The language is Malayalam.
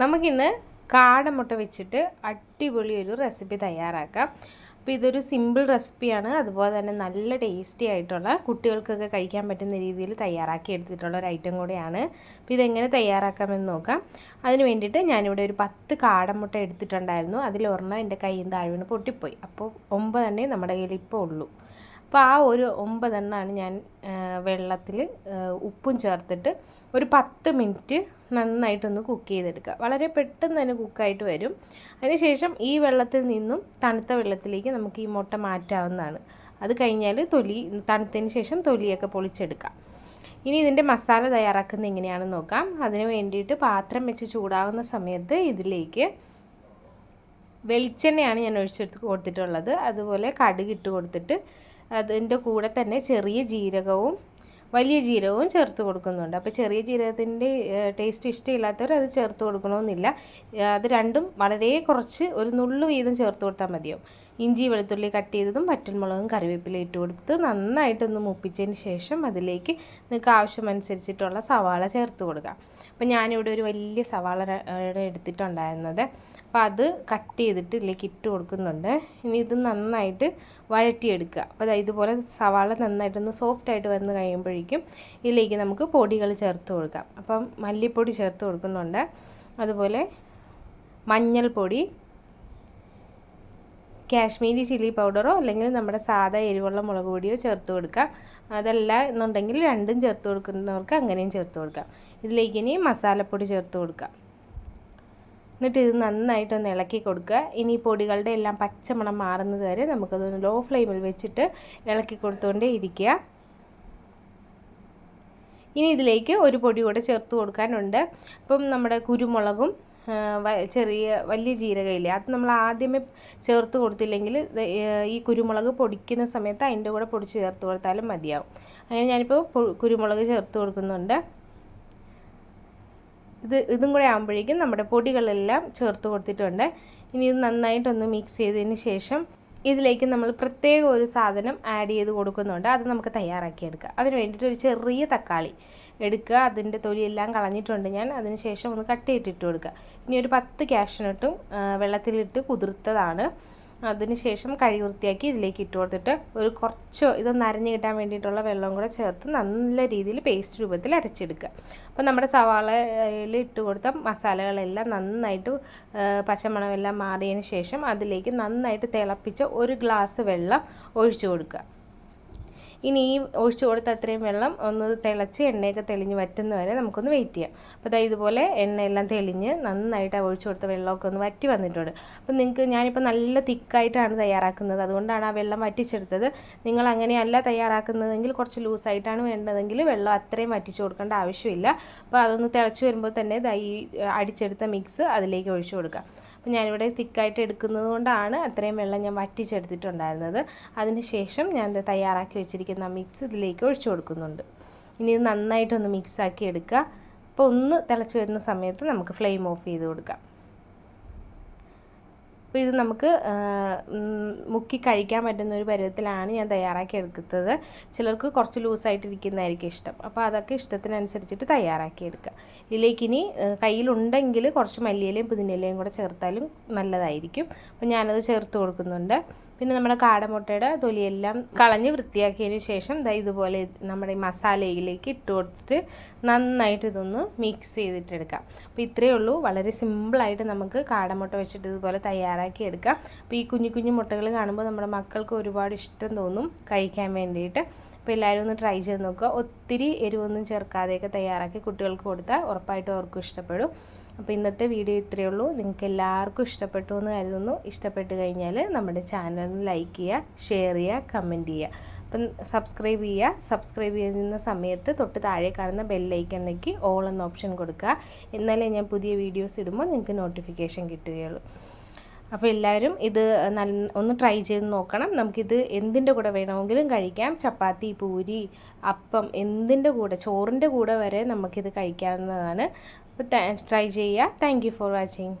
നമുക്കിന്ന് കാടമുട്ട വെച്ചിട്ട് അടിപൊളി ഒരു റെസിപ്പി തയ്യാറാക്കാം. അപ്പോൾ ഇതൊരു സിമ്പിൾ റെസിപ്പിയാണ് അതുപോലെ തന്നെ നല്ല ടേസ്റ്റി ആയിട്ടുള്ള കുട്ടികൾക്കൊക്കെ കഴിക്കാൻ പറ്റുന്ന രീതിയിൽ തയ്യാറാക്കി എടുത്തിട്ടുള്ള ഒരു ഐറ്റം കൂടെയാണ്. അപ്പോൾ ഇതെങ്ങനെ തയ്യാറാക്കാമെന്ന് നോക്കാം. അതിന് വേണ്ടിയിട്ട് ഞാനിവിടെ ഒരു പത്ത് കാടമുട്ട എടുത്തിട്ടുണ്ടായിരുന്നു. അതിലൊരെണ്ണം എന്റെ കയ്യിൽ നിന്ന് താഴ്വീണ് പൊട്ടിപ്പോയി. അപ്പോൾ ഒമ്പതെണ്ണേ നമ്മുടെ കയ്യിൽ ഇപ്പോൾ ഉള്ളൂ. അപ്പോൾ ആ ഒരു ഒമ്പതെണ്ണമാണ് ഞാൻ വെള്ളത്തിൽ ഉപ്പും ചേർത്തിട്ട് ഒരു പത്ത് മിനിറ്റ് നന്നായിട്ടൊന്ന് കുക്ക് ചെയ്തെടുക്കുക. വളരെ പെട്ടെന്ന് തന്നെ കുക്കായിട്ട് വരും. അതിനുശേഷം ഈ വെള്ളത്തിൽ നിന്നും തണുത്ത വെള്ളത്തിലേക്ക് നമുക്ക് ഈ മുട്ട മാറ്റാവുന്നതാണ്. അത് കഴിഞ്ഞാൽ തൊലി തണുത്തതിന് ശേഷം തൊലിയൊക്കെ പൊളിച്ചെടുക്കാം. ഇനി ഇതിന്റെ മസാല തയ്യാറാക്കുന്നത് എങ്ങനെയാണെന്ന് നോക്കാം. അതിന് വേണ്ടിയിട്ട് പാത്രം വെച്ച് ചൂടാവുന്ന സമയത്ത് ഇതിലേക്ക് വെളിച്ചെണ്ണയാണ് ഞാൻ ഒഴിച്ചെടുത്ത് കൊടുത്തിട്ടുള്ളത്. അതുപോലെ കടുക് ഇട്ട് കൊടുത്തിട്ട് അതിന്റെ കൂടെ തന്നെ ചെറിയ ജീരകവും വലിയ ജീരകവും ചേർത്ത് കൊടുക്കുന്നുണ്ട്. അപ്പോൾ ചെറിയ ജീരകത്തിന്റെ ടേസ്റ്റ് ഇഷ്ടമില്ലാത്തവർ അത് ചേർത്ത് കൊടുക്കണമെന്നില്ല. അത് രണ്ടും വളരെ കുറച്ച് ഒരു നുള്ളു വീതം ചേർത്ത് കൊടുത്താൽ മതിയാവും. ഇഞ്ചി വെളുത്തുള്ളി കട്ട് ചെയ്തതും പറ്റൽമുളകും കറിവേപ്പില ഇട്ട് കൊടുത്ത് നന്നായിട്ടൊന്ന് മുപ്പിച്ചതിന് ശേഷം അതിലേക്ക് നിങ്ങൾക്ക് ആവശ്യമനുസരിച്ചിട്ടുള്ള സവാള ചേർത്ത് കൊടുക്കുക അപ്പോൾ ഞാനിവിടെ ഒരു വലിയ സവാള എടുത്തിട്ടുണ്ടായിരുന്നത്. അപ്പോൾ അത് കട്ട് ചെയ്തിട്ട് ഇതിലേക്ക് ഇട്ട് കൊടുക്കുന്നുണ്ട്. ഇനി ഇത് നന്നായിട്ട് വഴറ്റിയെടുക്കുക. അപ്പോൾ ഇതുപോലെ സവാള നന്നായിട്ടൊന്ന് സോഫ്റ്റ് ആയിട്ട് വന്ന് കഴിയുമ്പോഴേക്കും ഇതിലേക്ക് നമുക്ക് പൊടികൾ ചേർത്ത് കൊടുക്കാം. അപ്പം മല്ലിപ്പൊടി ചേർത്ത് കൊടുക്കുന്നുണ്ട്. അതുപോലെ മഞ്ഞൾപ്പൊടി കാശ്മീരി ചില്ലി പൗഡറോ അല്ലെങ്കിൽ നമ്മുടെ സാധാ എരിവുള്ള മുളക് പൊടിയോ ചേർത്ത് കൊടുക്കാം. അതല്ല എന്നുണ്ടെങ്കിൽ രണ്ടും ചേർത്ത് കൊടുക്കുന്നവർക്ക് അങ്ങനെയും ചേർത്ത് കൊടുക്കാം. ഇതിലേക്ക് ഇനി മസാലപ്പൊടി ചേർത്ത് കൊടുക്കാം. എന്നിട്ട് ഇത് നന്നായിട്ടൊന്ന് ഇളക്കി കൊടുക്കുക. ഇനി പൊടികളുടെ എല്ലാം പച്ചമണം മാറുന്നത് വരെ നമുക്കതൊന്ന് ലോ ഫ്ലെയിമിൽ വെച്ചിട്ട് ഇളക്കി കൊടുത്തുകൊണ്ടേ ഇരിക്കുക. ഇനി ഇതിലേക്ക് ഒരു പൊടി കൂടെ ചേർത്ത് കൊടുക്കാനുണ്ട്. അപ്പം നമ്മുടെ കുരുമുളകും ചെറിയ വലിയ ജീരകയില്ലേ അത് നമ്മൾ ആദ്യമേ ചേർത്ത് കൊടുത്തില്ലെങ്കിൽ ഈ കുരുമുളക് പൊടിക്കുന്ന സമയത്ത് അതിന്റെ കൂടെ പൊടിച്ച് ചേർത്ത് കൊടുത്താലും മതിയാവും. അങ്ങനെ ഞാനിപ്പോൾ കുരുമുളക് ചേർത്ത് കൊടുക്കുന്നുണ്ട്. ഇത് ഇതും കൂടെ ആകുമ്പോഴേക്കും നമ്മുടെ പൊടികളെല്ലാം ചേർത്ത് കൊടുത്തിട്ടുണ്ട്. ഇനി ഇത് നന്നായിട്ടൊന്ന് മിക്സ് ചെയ്തതിന് ശേഷം ഇതിലേക്ക് നമ്മൾ പ്രത്യേക ഒരു സാധനം ആഡ് ചെയ്ത് കൊടുക്കുന്നുണ്ട്. അത് നമുക്ക് തയ്യാറാക്കിയെടുക്കുക അതിന് വേണ്ടിയിട്ട് ഒരു ചെറിയ തക്കാളി എടുക്കുക. അതിന്റെ തൊലിയെല്ലാം കളഞ്ഞിട്ടുണ്ട് ഞാൻ. അതിന് ശേഷം ഒന്ന് കട്ട് ചെയ്തിട്ട് കൊടുക്കുക. ഇനി ഒരു പത്ത് ക്യാഷിനട്ടും വെള്ളത്തിലിട്ട് കുതിർത്തതാണ്. അതിന് ശേഷം കഴുകി വൃത്തിയാക്കി ഇതിലേക്ക് ഇട്ട് കൊടുത്തിട്ട് ഒരു കുറച്ച് ഇതൊന്ന് അരഞ്ഞ് കിട്ടാൻ വേണ്ടിയിട്ടുള്ള വെള്ളം കൂടെ ചേർത്ത് നല്ല രീതിയിൽ പേസ്റ്റ് രൂപത്തിൽ അരച്ചെടുക്കുക. അപ്പോൾ നമ്മുടെ സവാളയിൽ ഇട്ട് കൊടുത്ത മസാലകളെല്ലാം നന്നായിട്ട് പച്ചമണമെല്ലാം മാറിയതിന് ശേഷം അതിലേക്ക് നന്നായിട്ട് തിളപ്പിച്ച ഒരു ഗ്ലാസ് വെള്ളം ഒഴിച്ചു കൊടുക്കുക. ഇനി ഈ ഒഴിച്ചു കൊടുത്ത അത്രയും വെള്ളം ഒന്ന് തിളച്ച് എണ്ണയൊക്കെ തെളിഞ്ഞ് വറ്റുന്ന വരെ നമുക്കൊന്ന് വെയിറ്റ് ചെയ്യാം. അപ്പോൾ അതായത് ഇതുപോലെ എണ്ണയെല്ലാം തെളിഞ്ഞ് നന്നായിട്ട് ഒഴിച്ചു കൊടുത്ത വെള്ളമൊക്കെ ഒന്ന് വറ്റി വന്നിട്ടുണ്ട്. അപ്പോൾ നിങ്ങൾക്ക് ഞാനിപ്പോൾ നല്ല തിക്കായിട്ടാണ് തയ്യാറാക്കുന്നത്. അതുകൊണ്ടാണ് ആ വെള്ളം വറ്റിച്ചെടുത്തത്. നിങ്ങൾ അങ്ങനെയല്ല തയ്യാറാക്കുന്നതെങ്കിൽ കുറച്ച് ലൂസായിട്ടാണ് വേണ്ടതെങ്കിൽ വെള്ളം അത്രയും വറ്റിച്ചു കൊടുക്കേണ്ട ആവശ്യമില്ല. അപ്പോൾ അതൊന്ന് തിളച്ച് വരുമ്പോൾ തന്നെ ഈ അടിച്ചെടുത്ത മിക്സ് അതിലേക്ക് ഒഴിച്ചു കൊടുക്കുക അപ്പോൾ ഞാനിവിടെ തിക്കായിട്ട് എടുക്കുന്നത് കൊണ്ടാണ് അത്രയും വെള്ളം ഞാൻ വറ്റിച്ചെടുത്തിട്ടുണ്ടായിരുന്നത്. അതിന് ശേഷം ഞാൻ തയ്യാറാക്കി വെച്ചിരിക്കുന്ന മിക്സ് ഇതിലേക്ക് ഒഴിച്ചു കൊടുക്കുന്നുണ്ട്. ഇനി ഇത് നന്നായിട്ടൊന്ന് മിക്സാക്കി എടുക്കുക. അപ്പോൾ ഒന്ന് തിളച്ച് വരുന്ന സമയത്ത് നമുക്ക് ഫ്ലെയിം ഓഫ് ചെയ്ത് കൊടുക്കാം. അപ്പോൾ ഇത് നമുക്ക് മുക്കി കഴിക്കാൻ പറ്റുന്ന ഒരു പരുവത്തിലാണ് ഞാൻ തയ്യാറാക്കി എടുക്കുന്നത്. ചിലർക്ക് കുറച്ച് ലൂസായിട്ടിരിക്കുന്നതായിരിക്കും ഇഷ്ടം. അപ്പോൾ അതൊക്കെ ഇഷ്ടത്തിനനുസരിച്ചിട്ട് തയ്യാറാക്കി എടുക്കുക. ഇതിലേക്ക് ഇനി കയ്യിലുണ്ടെങ്കിൽ കുറച്ച് മല്ലിയിലയും പുതിനയിലയും കൂടെ ചേർത്താലും നല്ലതായിരിക്കും. അപ്പോൾ ഞാനത് ചേർത്ത് കൊടുക്കുന്നുണ്ട്. പിന്നെ നമ്മുടെ കാടമുട്ടയുടെ തൊലിയെല്ലാം കളഞ്ഞ് വൃത്തിയാക്കിയതിന് ശേഷം ദാ ഇതുപോലെ നമ്മുടെ ഈ മസാലയിലേക്ക് ഇട്ട് കൊടുത്തിട്ട് നന്നായിട്ട് ഇതൊന്ന് മിക്സ് ചെയ്തിട്ടെടുക്കാം അപ്പോൾ ഇത്രയേ ഉള്ളൂ. വളരെ സിമ്പിളായിട്ട് നമുക്ക് കാടമുട്ട വെച്ചിട്ട് ഇതുപോലെ തയ്യാറാക്കി എടുക്കാം. അപ്പോൾ ഈ കുഞ്ഞു കുഞ്ഞു മുട്ടകൾ കാണുമ്പോൾ നമ്മുടെ മക്കൾക്ക് ഒരുപാട് ഇഷ്ടം തോന്നും കഴിക്കാൻ വേണ്ടിയിട്ട്. അപ്പോൾ എല്ലാവരും ഒന്ന് ട്രൈ ചെയ്ത് നോക്കുക. ഒത്തിരി എരിവൊന്നും ചേർക്കാതെയൊക്കെ തയ്യാറാക്കി കുട്ടികൾക്ക് കൊടുത്താൽ ഉറപ്പായിട്ടും അവർക്കും ഇഷ്ടപ്പെടും. അപ്പോൾ ഇന്നത്തെ വീഡിയോ ഇത്രയേ ഉള്ളൂ. നിങ്ങൾക്ക് എല്ലാവർക്കും ഇഷ്ടപ്പെട്ടു എന്ന് കരുതുന്നു. ഇഷ്ടപ്പെട്ട് കഴിഞ്ഞാൽ നമ്മുടെ ചാനൽ ലൈക്ക് ചെയ്യുക ഷെയർ ചെയ്യുക കമന്റ് ചെയ്യുക. അപ്പം സബ്സ്ക്രൈബ് ചെയ്യുക. സബ്സ്ക്രൈബ് ചെയ്യുന്ന സമയത്ത് തൊട്ട് താഴെ കാണുന്ന ബെല്ലൈക്കണിലേക്ക് ഓൾ എന്ന ഓപ്ഷൻ കൊടുക്കുക. എന്നാലേ ഞാൻ പുതിയ വീഡിയോസ് ഇടുമ്പോൾ നിങ്ങൾക്ക് നോട്ടിഫിക്കേഷൻ കിട്ടുകയുള്ളൂ. അപ്പോൾ എല്ലാവരും ഇത് നല്ല ഒന്ന് ട്രൈ ചെയ്ത് നോക്കണം. നമുക്കിത് എന്തിന്റെ കൂടെ വേണമെങ്കിലും കഴിക്കാം. ചപ്പാത്തി പൂരി അപ്പം എന്തിന്റെ കൂടെ ചോറിന്റെ കൂടെ വരെ നമുക്കിത് കഴിക്കാവുന്നതാണ്. അപ്പോൾ ട്രൈ ചെയ്യുക. Thank for watching